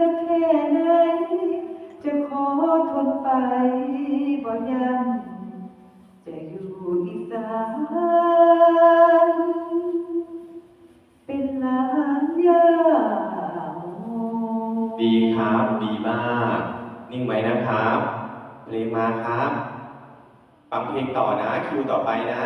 สักแค่ไหน จะขอทนไปบ่ยันจะอยู่อีสานเป็นหลานยาโมดีครับ ดีมาก นิ่งไว้นะครับเพลงมาครับฟังเพลงต่อนะ คิวต่อไปนะ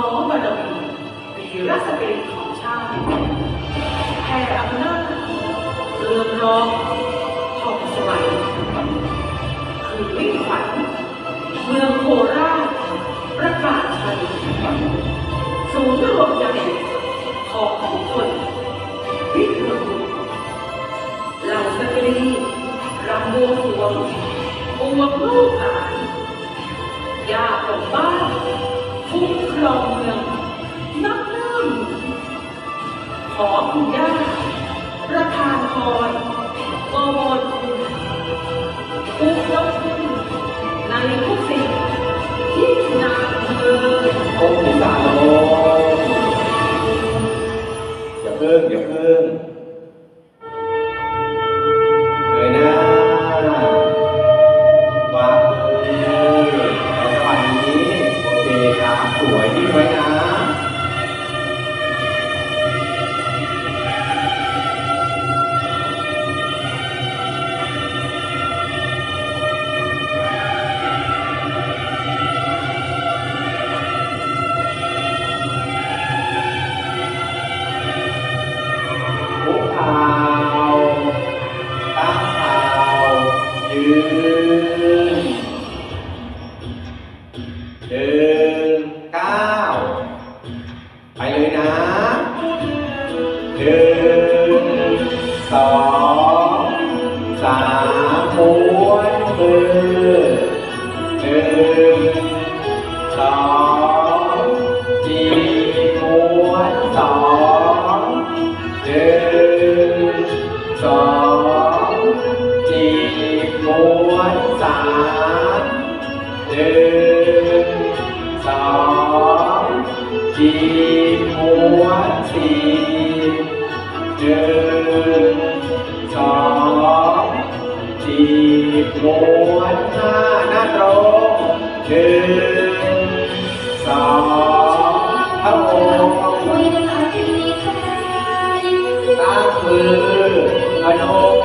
ขอบารมีวีรสตรีของชาติแผ่อำนาจเรืองรองทองสวรรค์คือวิ่งขวัญเมืองโคราชประกาศชัยศูนย์รวมใจของทุกคนวิถีเหล่าสตรีรำบวงสรวงอวงลูกหลานยาของบ้าน รองเมืองนับเริ่มขอคุณย่าประธานพรบวรคุณอุปคุณในทุกสิ่งที่นาเมืองโอ้มีสามโลอย่าเพิ่งอย่าเพิ่ง สองสามม้วนมือหนึ่งสองจีบม้วนสองหนึ่งสองจีบม้วนสามหนึ่งสองจี ตั้งมือ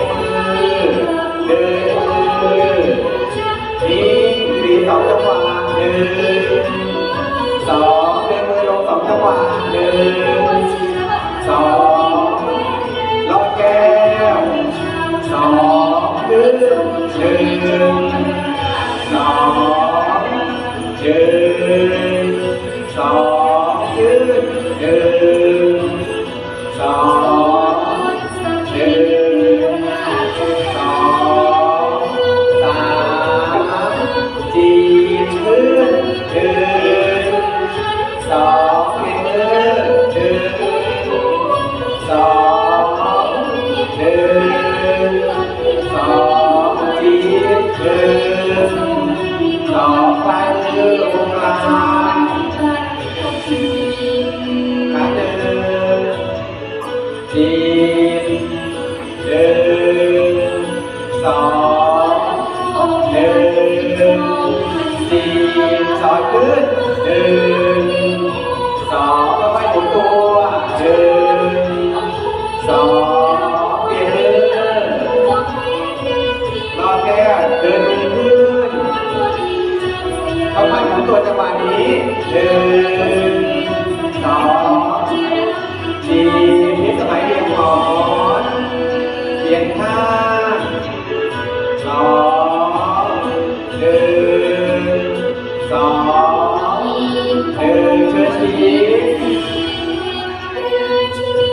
เธอเชิญสี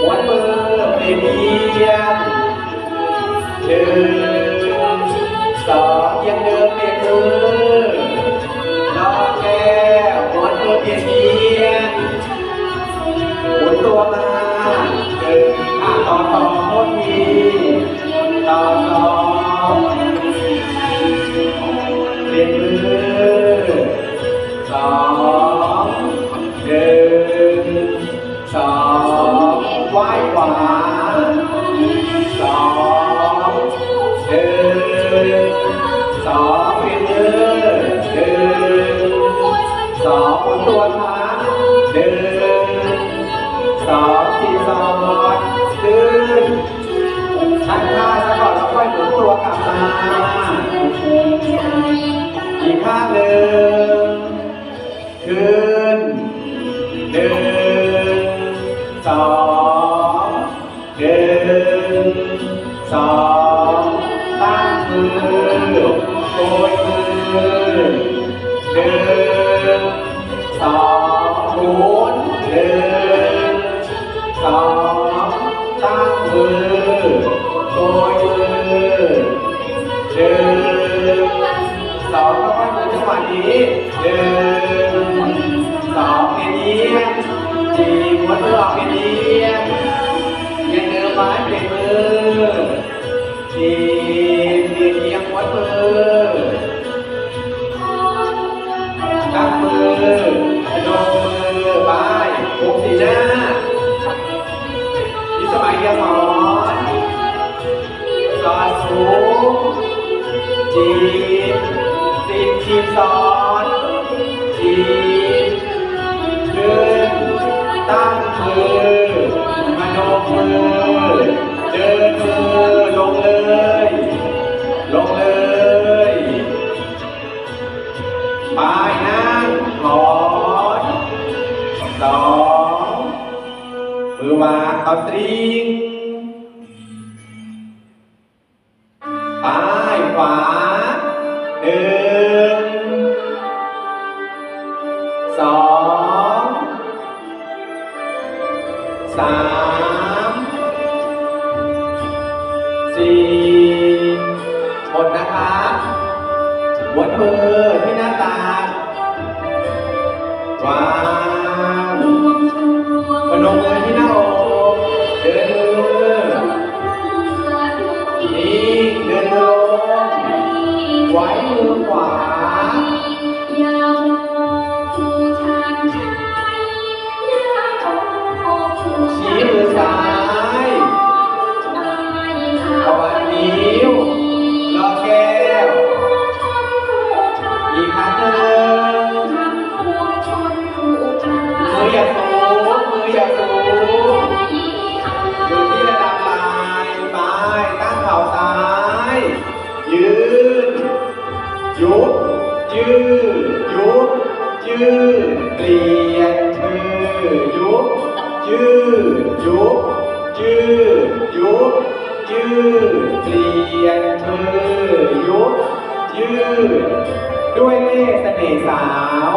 วัมือเปลี่ยนเธอสอนยังเดิมเป็นเธอนอแค่วัมือเปลี่ยนหมุนตัวมาเดินอะตอต่อโทษที อีกข้างหนึ่ง สองก็ค่อยมือจังหวะนี้หนึ่งสองเนียนจีม้วนมือออกเนียนยังเดินไม้เปลี่ยนมือจีเนียนเอียงม้วนมือตั้งมือกระโดดมือไปปุกสีหน้าที่สมัยเรียนหมอนสอดสูงจี ทีมสอนจีนขึ้นตั้งมือมโนมือเดินมือลงเลย ลงเลยปลายนั่งถอนสองมือวางเอาตริงปลายขวาหนึ่ง พนมมือที่หน้าอกเดินมือนี่เดินลงไว้มือ ยืดยุบยืดยุบยืดเปลี่ยนมือยุบยืดด้วยเลขเสน่ห์สาว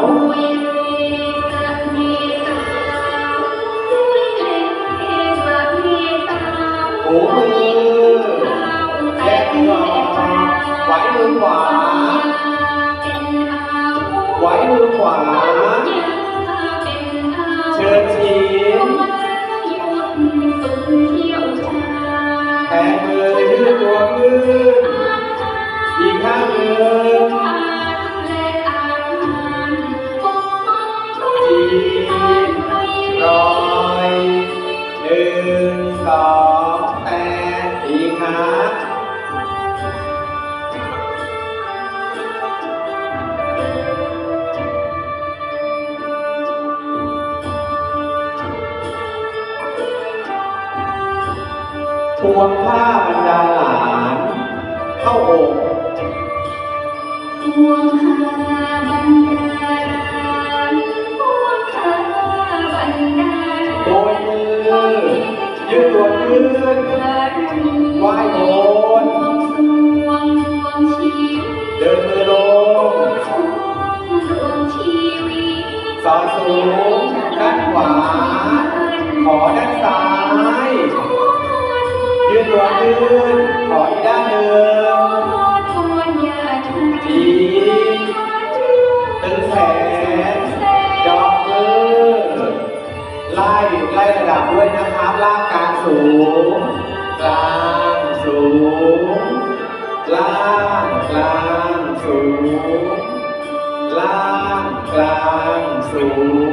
หูมือแยกก่อนไว้มือขวา วงผ้าบรรดาหลาน เข้าอกโด ล่างกลางสูง